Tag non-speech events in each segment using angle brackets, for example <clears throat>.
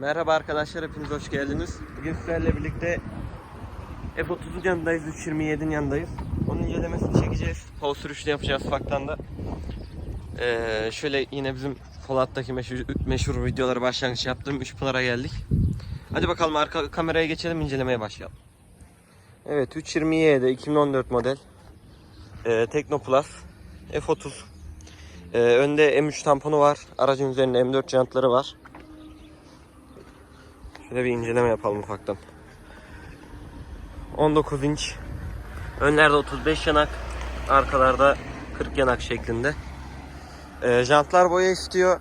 Merhaba arkadaşlar, hepiniz hoş geldiniz. Bugün sizlerle birlikte F30'un yanındayız, 327'nin yanındayız. Onun incelemesini çekeceğiz. Hava sürüşünü yapacağız ufaktan da. Ee, şöyle yine bizim Polat'taki meşhur, meşhur videoları başlangıç yaptığım 3 Pınar'a geldik. Hadi bakalım arka kameraya geçelim, incelemeye başlayalım. Evet, 320y'de 2014 model. Ee, Tekno Plus F30. Ee, önde M3 tamponu var. Aracın üzerinde M4 jantları var. Şöyle bir inceleme yapalım ufaktan. 19 inç. Önlerde 35 yanak. Arkalarda 40 yanak şeklinde. Ee, jantlar boya istiyor.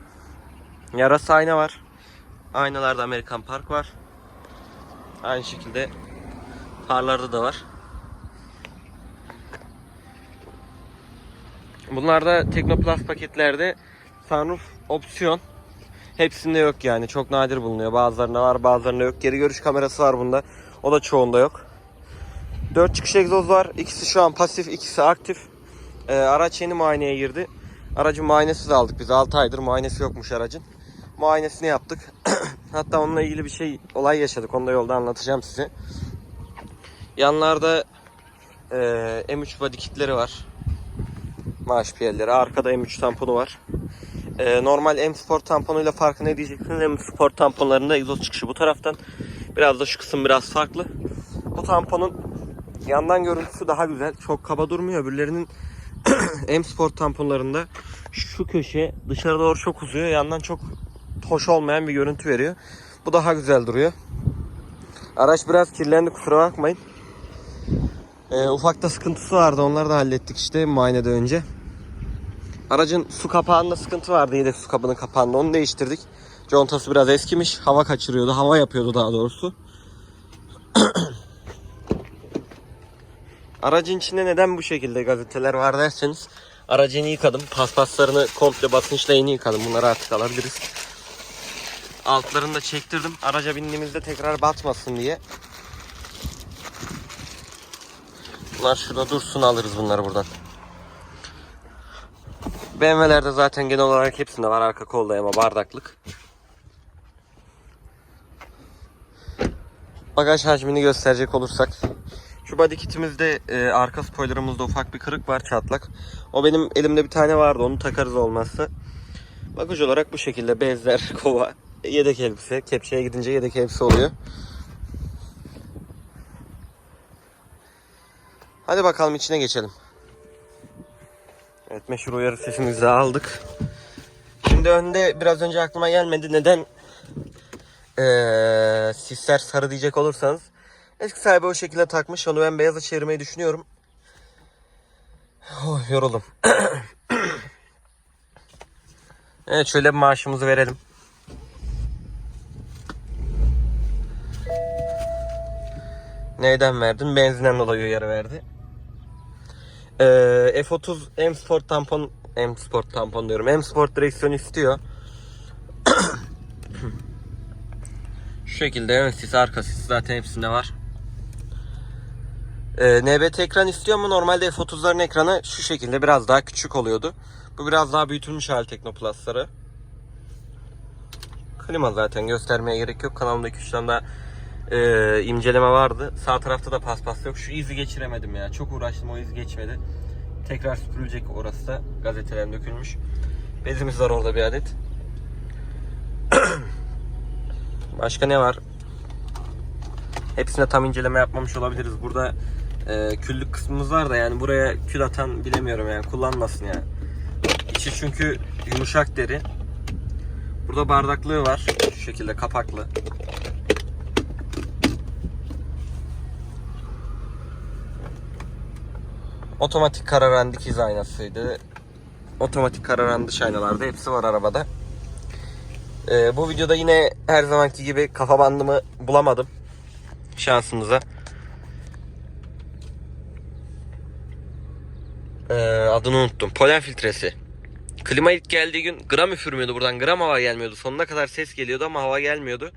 Yarası ayna var. Aynalarda Amerikan Park var. Aynı şekilde farlarda da var. Bunlar da Teknoplus paketlerde sunroof opsiyon. Hepsinde yok yani. Çok nadir bulunuyor. Bazılarında var, bazılarında yok. Geri görüş kamerası var bunda. O da çoğunda yok. 4 çıkış egzoz var. İkisi şu an pasif, ikisi aktif. Ee, araç yeni muayeneye girdi. Aracın muayenesiz aldık biz. 6 aydır muayenesi yokmuş aracın. Muayenesini yaptık. <clears throat> Hatta onunla ilgili bir şey, olay yaşadık. Onu da yolda anlatacağım size. Yanlarda e, M3 body kitleri var. Maaş piyelleri. Arkada M3 tamponu var. Ee, normal M Sport tamponuyla farkı ne diyeceksiniz? M Sport tamponlarında egzoz çıkışı bu taraftan. Biraz da şu kısım biraz farklı. Bu tamponun yandan görüntüsü daha güzel. Çok kaba durmuyor. Öbürlerinin <clears throat> M Sport tamponlarında şu köşe dışarı doğru çok uzuyor. Yandan çok hoş olmayan bir görüntü veriyor. Bu daha güzel duruyor. Araç biraz kirlendi kusura bakmayın. Ee, ufakta sıkıntısı vardı. Onları da hallettik işte muayeneden önce. Aracın su kapağında sıkıntı vardı yedek su kabının kapağında onu değiştirdik. Contası biraz eskimiş. Hava kaçırıyordu. Hava yapıyordu daha doğrusu. <clears throat> Aracın içinde neden bu şekilde gazeteler var derseniz aracını yıkadım. Paspaslarını komple basınçla yeni yıkadım. Bunları artık alabiliriz. Altlarını da çektirdim. Araca bindiğimizde tekrar batmasın diye. Bunlar şurada dursun alırız bunları buradan. BMW'lerde zaten genel olarak hepsinde var arka kol dayama bardaklık. Bagaj hacmini gösterecek olursak şu body kitimizde e, arka spoilerımızda ufak bir kırık var çatlak. O benim elimde bir tane vardı onu takarız olmazsa. Bagaj olarak bu şekilde bezler, <laughs> kova, yedek elbise. Kepçeye gidince yedek elbise oluyor. Hadi bakalım içine geçelim. Evet meşhur uyarı sesimizi aldık. Şimdi önde biraz önce aklıma gelmedi. Neden ee, sisler sarı diyecek olursanız. Eski sahibi o şekilde takmış. Onu ben beyaza çevirmeyi düşünüyorum. Oh, yoruldum. <clears throat> evet şöyle bir maaşımızı verelim. Neyden verdin? Benzinden dolayı uyarı verdi. Ee, F30 M Sport tampon M Sport tampon diyorum. M Sport direksiyon istiyor. <coughs> Şu şekilde ön sis, arka sis zaten hepsinde var. Ee, NBT ekran istiyor ama normalde F30'ların ekranı şu şekilde biraz daha küçük oluyordu. Bu biraz daha büyütülmüş hali Teknoplus'ları. Klima zaten göstermeye gerek yok. Kanalımda 2-3 tane daha e, inceleme vardı. Sağ tarafta da paspas yok. Şu izi geçiremedim ya. Çok uğraştım o iz geçmedi. Tekrar süpürülecek orası da. Gazetelerin dökülmüş. Bezimiz var orada bir adet. <clears throat> Başka ne var? Hepsine tam inceleme yapmamış olabiliriz. Burada e, küllük kısmımız var da yani buraya kül atan bilemiyorum yani kullanmasın yani. İçi çünkü yumuşak deri. Burada bardaklığı var. Şu şekilde kapaklı. Otomatik kararan dikiz aynasıydı. Otomatik kararan dış aynalarda hepsi var arabada. Ee, bu videoda yine her zamanki gibi kafa bandımı bulamadım. Şansımıza. Ee, adını unuttum. Polen filtresi. Klima ilk geldiği gün gram üfürmüyordu buradan. Gram hava gelmiyordu. Sonuna kadar ses geliyordu ama hava gelmiyordu.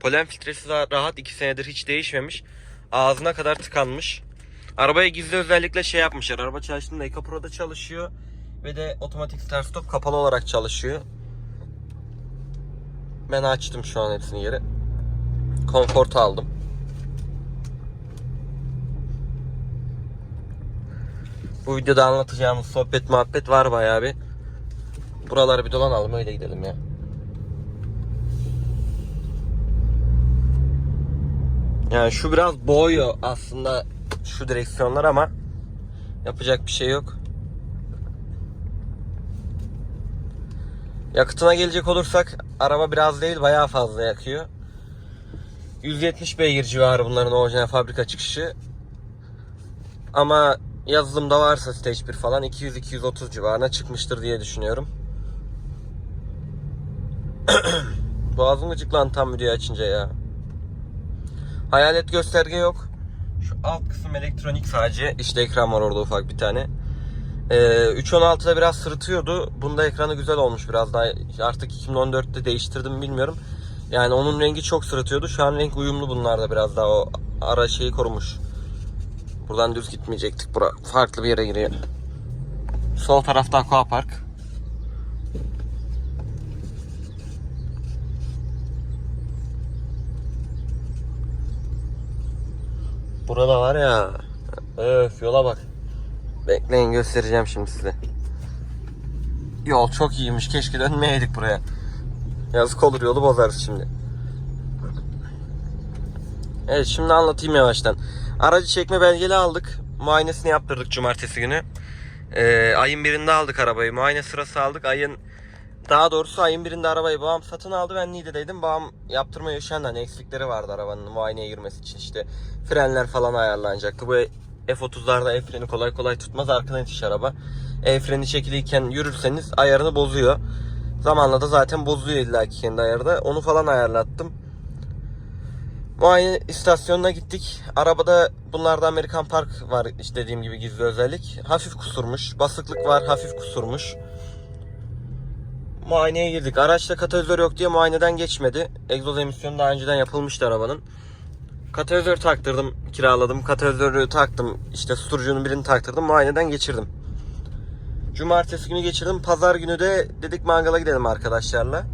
Polen filtresi daha rahat 2 senedir hiç değişmemiş. Ağzına kadar tıkanmış. Arabaya gizli özellikle şey yapmışlar. Araba çalıştığında Eka Pro'da çalışıyor. Ve de otomatik start stop kapalı olarak çalışıyor. Ben açtım şu an hepsini geri. Konfort aldım. Bu videoda anlatacağımız sohbet muhabbet var bayağı bir. Buraları bir dolanalım öyle gidelim ya. Yani şu biraz boğuyor aslında şu direksiyonlar ama yapacak bir şey yok. Yakıtına gelecek olursak araba biraz değil bayağı fazla yakıyor. 170 beygir civarı bunların orijinal fabrika çıkışı. Ama yazılımda varsa Stage 1 falan 200-230 civarına çıkmıştır diye düşünüyorum. <clears throat> Boğazım gıcıklan tam videoyu açınca ya. Hayalet gösterge yok. Şu alt kısım elektronik sadece. İşte ekran var orada ufak bir tane. Ee, 3.16'da biraz sırıtıyordu. Bunda ekranı güzel olmuş biraz daha. Artık 2014'te değiştirdim bilmiyorum. Yani onun rengi çok sırıtıyordu. Şu an renk uyumlu bunlarda biraz daha o ara şeyi korumuş. Buradan düz gitmeyecektik. Bura farklı bir yere giriyor. Sol tarafta aqua park. Burada var ya. Öf yola bak. Bekleyin göstereceğim şimdi size. Yol çok iyiymiş. Keşke dönmeyeydik buraya. Yazık olur yolu bozarız şimdi. Evet şimdi anlatayım yavaştan. Aracı çekme belgeli aldık. Muayenesini yaptırdık cumartesi günü. Ee, ayın birinde aldık arabayı. Muayene sırası aldık. Ayın daha doğrusu ayın birinde arabayı babam satın aldı. Ben Niğde'deydim. Babam yaptırmaya üşendi. Hani eksikleri vardı arabanın muayeneye girmesi için. işte frenler falan ayarlanacaktı. Bu F30'larda el freni kolay kolay tutmaz. Arkadan itiş araba. El freni çekiliyken yürürseniz ayarını bozuyor. Zamanla da zaten bozuyor illaki kendi ayarda. Onu falan ayarlattım. Muayene istasyonuna gittik. Arabada bunlarda Amerikan Park var işte dediğim gibi gizli özellik. Hafif kusurmuş. Basıklık var hafif kusurmuş. Muayeneye girdik. Araçta katalizör yok diye muayeneden geçmedi. Egzoz emisyonu daha önceden yapılmıştı arabanın. Katalizör taktırdım, kiraladım. Katalizörü taktım. İşte susturucunun birini taktırdım. Muayeneden geçirdim. Cumartesi günü geçirdim. Pazar günü de dedik mangala gidelim arkadaşlarla.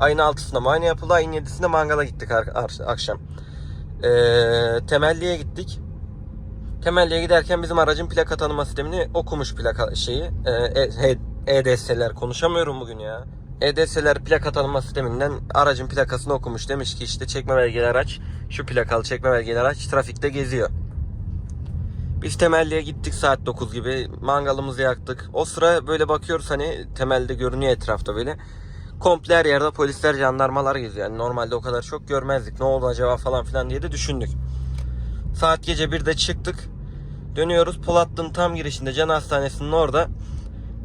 Ayın 6'sında muayene yapıldı. Ayın 7'sinde mangala gittik akşam. Ee, temelliye gittik. Temelliye giderken bizim aracın plaka tanıma sistemini okumuş plaka şeyi. Ee, e, EDS'ler konuşamıyorum bugün ya. EDS'ler plaka tanıma sisteminden aracın plakasını okumuş. Demiş ki işte çekme belgeli araç, şu plakalı çekme belgeli araç trafikte geziyor. Biz temelliye gittik saat 9 gibi. Mangalımızı yaktık. O sıra böyle bakıyoruz hani temelde görünüyor etrafta böyle. Komple her yerde polisler, jandarmalar geziyor. Yani normalde o kadar çok görmezdik. Ne oldu acaba falan filan diye de düşündük. Saat gece 1'de çıktık. Dönüyoruz. Polatlı'nın tam girişinde Can Hastanesi'nin orada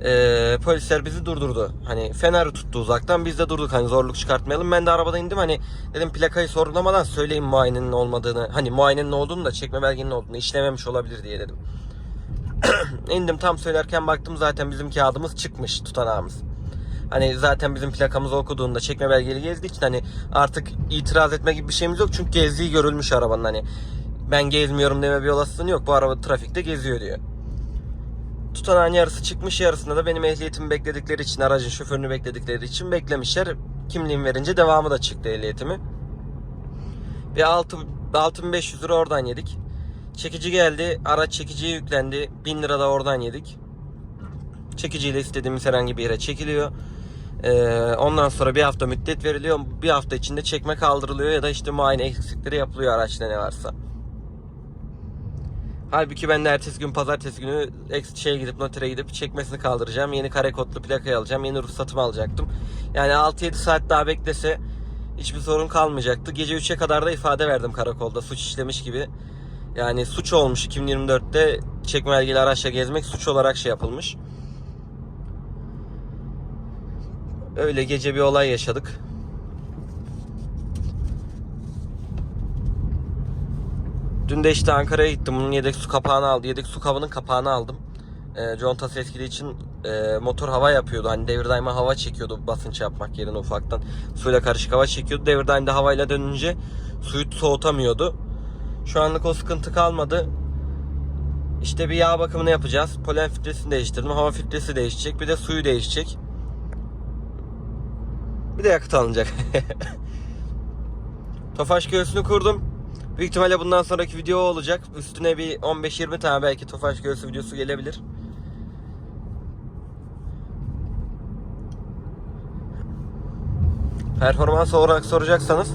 eee, polisler bizi durdurdu. Hani feneri tuttu uzaktan. Biz de durduk hani zorluk çıkartmayalım. Ben de arabada indim hani dedim plakayı sorgulamadan söyleyin muayenenin olmadığını. Hani muayenenin olduğunu da çekme belgenin olduğunu işlememiş olabilir diye dedim. <clears throat> İndim tam söylerken baktım zaten bizim kağıdımız çıkmış tutanağımız. Hani zaten bizim plakamızı okuduğunda çekme belgeli gezdiği için hani artık itiraz etme gibi bir şeyimiz yok. Çünkü gezdiği görülmüş arabanın hani ben gezmiyorum deme bir olasılığı yok. Bu araba trafikte geziyor diyor. Tutanağın yarısı çıkmış yarısında da benim ehliyetimi bekledikleri için aracın şoförünü bekledikleri için beklemişler. Kimliğimi verince devamı da çıktı ehliyetimi. Bir 6, 6500 lira oradan yedik. Çekici geldi. Araç çekiciye yüklendi. 1000 lira da oradan yedik. Çekiciyle istediğimiz herhangi bir yere çekiliyor. Ee, ondan sonra bir hafta müddet veriliyor. Bir hafta içinde çekme kaldırılıyor ya da işte muayene eksikleri yapılıyor araçta ne varsa. Halbuki ben de ertesi gün pazartesi günü şeye gidip notere gidip çekmesini kaldıracağım. Yeni kare kodlu plakayı alacağım. Yeni ruhsatımı alacaktım. Yani 6-7 saat daha beklese hiçbir sorun kalmayacaktı. Gece 3'e kadar da ifade verdim karakolda suç işlemiş gibi. Yani suç olmuş 2024'te çekme belgeli araçla gezmek suç olarak şey yapılmış. Öyle gece bir olay yaşadık. Dün de işte Ankara'ya gittim. Bunun yedek su kapağını aldı. Yedek su kabının kapağını aldım. E, contası etkili için e, motor hava yapıyordu. Hani devir daima hava çekiyordu basınç yapmak yerine ufaktan. Suyla karışık hava çekiyordu. Devir daimde havayla dönünce suyu soğutamıyordu. Şu anlık o sıkıntı kalmadı. İşte bir yağ bakımını yapacağız. Polen filtresini değiştirdim. Hava filtresi değişecek. Bir de suyu değişecek. Bir de yakıt alınacak. <laughs> Tofaş göğsünü kurdum. Büyük ihtimalle bundan sonraki video olacak. Üstüne bir 15-20 tane belki Tofaş göğsü videosu gelebilir. Performans olarak soracaksanız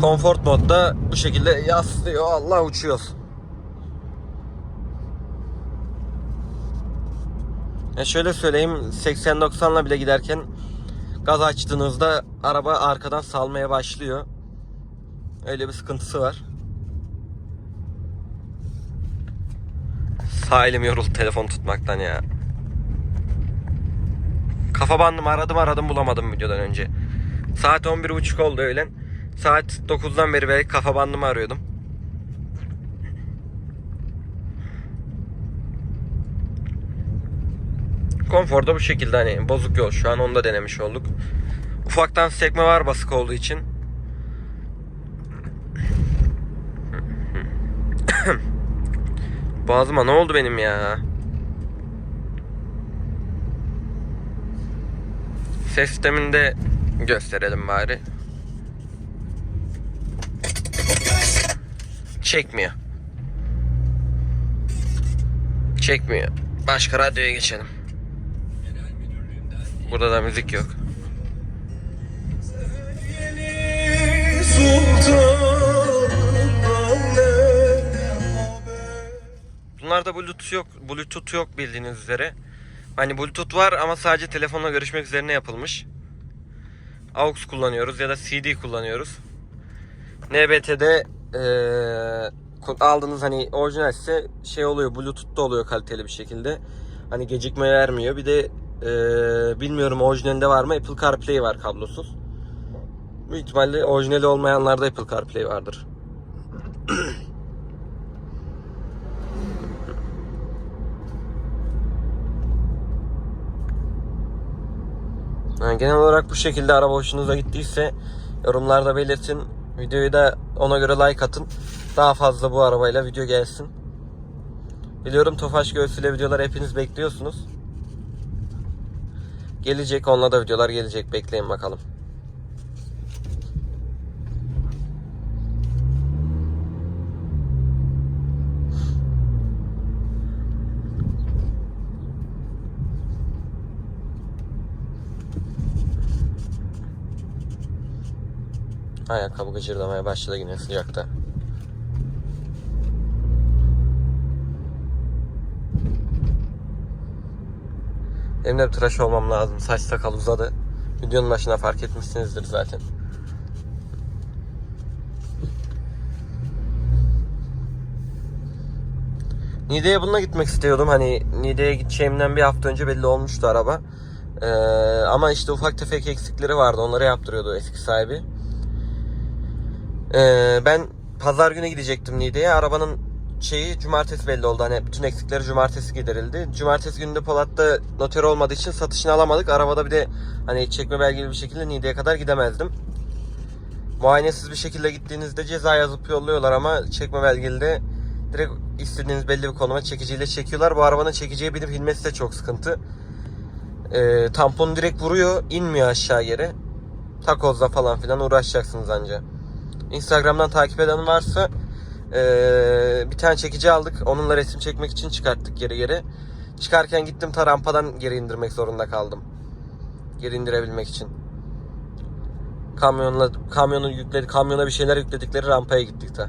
Comfort modda bu şekilde yaslıyor. Allah uçuyoruz. Ya şöyle söyleyeyim 80-90'la bile giderken gaz açtığınızda araba arkadan salmaya başlıyor. Öyle bir sıkıntısı var. Sağ elim yoruldu telefon tutmaktan ya. Kafa bandım aradım aradım bulamadım videodan önce. Saat 11.30 oldu öğlen. Saat 9'dan beri belki kafa bandımı arıyordum. Konforda bu şekilde hani bozuk yol şu an onu da denemiş olduk. Ufaktan sekme var basık olduğu için. <coughs> Boğazıma ne oldu benim ya? Ses sisteminde gösterelim bari. Çekmiyor. Çekmiyor. Başka radyoya geçelim. Burada da müzik yok. Bunlarda Bluetooth yok. Bluetooth yok bildiğiniz üzere. Hani Bluetooth var ama sadece telefonla görüşmek üzerine yapılmış. AUX kullanıyoruz ya da CD kullanıyoruz. NBT'de eee aldığınız hani orijinal ise şey oluyor Bluetooth'ta oluyor kaliteli bir şekilde. Hani gecikme vermiyor. Bir de eee, bilmiyorum orijinalinde var mı Apple CarPlay var kablosuz. Büyük ihtimalle orijinali olmayanlarda Apple CarPlay vardır. <clears throat> Yani genel olarak bu şekilde araba hoşunuza gittiyse yorumlarda belirtin. Videoyu da ona göre like atın. Daha fazla bu arabayla video gelsin. Biliyorum Tofaş göğsüyle videolar hepiniz bekliyorsunuz. Gelecek onunla da videolar gelecek. Bekleyin bakalım. Ayakkabı gıcırdamaya başladı yine sıcakta. Benim de tıraş olmam lazım. Saç sakal uzadı. Videonun başına fark etmişsinizdir zaten. Niğde'ye bununla gitmek istiyordum. Hani Niğde'ye gideceğimden bir hafta önce belli olmuştu araba. Ee, ama işte ufak tefek eksikleri vardı. Onları yaptırıyordu eski sahibi. Ee, ben pazar günü gidecektim Niğde'ye. Arabanın şeyi cumartesi belli oldu. Hani bütün eksikleri cumartesi giderildi. Cumartesi günü de Polat'ta noter olmadığı için satışını alamadık. Arabada bir de hani çekme belgeli bir şekilde Niğde'ye kadar gidemezdim. Muayenesiz bir şekilde gittiğinizde ceza yazıp yolluyorlar ama çekme belgeli de direkt istediğiniz belli bir konuma çekiciyle çekiyorlar. Bu arabanın çekiciye binip inmesi de çok sıkıntı. Ee, tamponu direkt vuruyor, inmiyor aşağı yere. Takozla falan filan uğraşacaksınız anca. Instagram'dan takip eden varsa eee, bir tane çekici aldık. Onunla resim çekmek için çıkarttık geri geri. Çıkarken gittim ta rampadan geri indirmek zorunda kaldım. Geri indirebilmek için. Kamyonla kamyonu yükledi, kamyona bir şeyler yükledikleri rampaya gittik ta.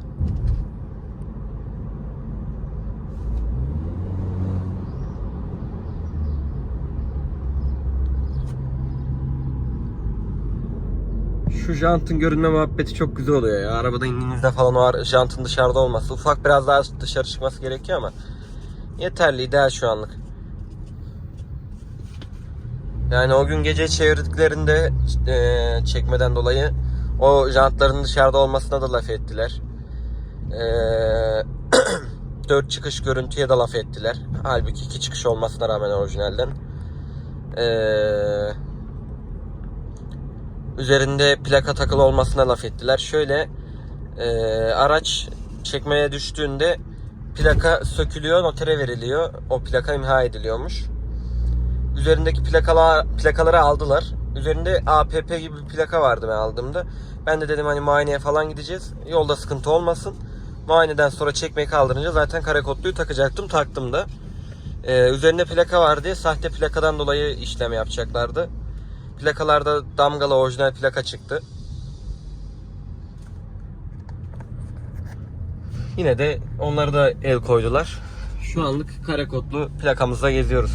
Şu jantın görünme muhabbeti çok güzel oluyor ya. Arabada indiğinizde falan o jantın dışarıda olması. Ufak biraz daha dışarı çıkması gerekiyor ama yeterli ideal şu anlık. Yani o gün gece çevirdiklerinde e, çekmeden dolayı o jantların dışarıda olmasına da laf ettiler. E, <clears throat> 4 çıkış görüntüye de laf ettiler. Halbuki 2 çıkış olmasına rağmen orijinalden. Eee üzerinde plaka takılı olmasına laf ettiler. Şöyle e, araç çekmeye düştüğünde plaka sökülüyor, notere veriliyor. O plaka imha ediliyormuş. Üzerindeki plakalar, plakaları aldılar. Üzerinde APP gibi bir plaka vardı ben aldığımda. Ben de dedim hani muayeneye falan gideceğiz. Yolda sıkıntı olmasın. Muayeneden sonra çekmeyi kaldırınca zaten kare kodluyu takacaktım. Taktım da. Ee, üzerinde plaka var diye sahte plakadan dolayı işlem yapacaklardı. Plakalarda damgalı orijinal plaka çıktı. Yine de onları da el koydular. Şu anlık kare kodlu plakamızda geziyoruz.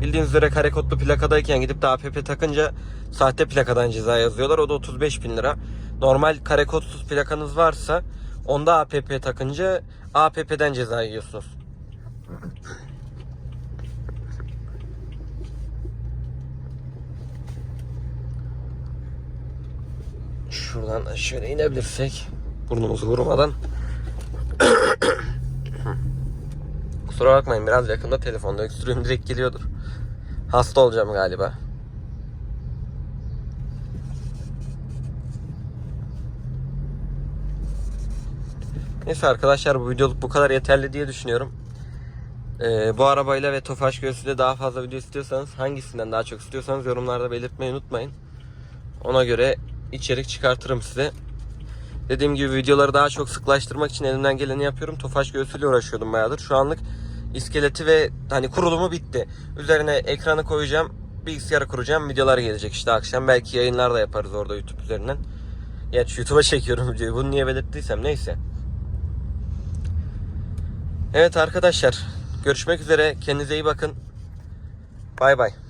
Bildiğiniz üzere kare kodlu plakadayken gidip de APP takınca sahte plakadan ceza yazıyorlar. O da 35 bin lira. Normal kare kodsuz plakanız varsa onda APP takınca APP'den ceza yiyorsunuz. Şuradan şöyle inebilirsek burnumuzu vurmadan. <coughs> Kusura bakmayın biraz yakında telefonda öksürüğüm direkt geliyordur. Hasta olacağım galiba. Neyse arkadaşlar bu videoluk bu kadar yeterli diye düşünüyorum. Ee, bu arabayla ve Tofaş göğsüyle daha fazla video istiyorsanız hangisinden daha çok istiyorsanız yorumlarda belirtmeyi unutmayın. Ona göre içerik çıkartırım size. Dediğim gibi videoları daha çok sıklaştırmak için elimden geleni yapıyorum. Tofaş göğsüyle uğraşıyordum bayağıdır. Şu anlık iskeleti ve hani kurulumu bitti. Üzerine ekranı koyacağım. Bilgisayarı kuracağım. Videolar gelecek işte akşam. Belki yayınlar da yaparız orada YouTube üzerinden. Gerçi YouTube'a çekiyorum videoyu. Bunu niye belirttiysem neyse. Evet arkadaşlar. Görüşmek üzere. Kendinize iyi bakın. Bay bay.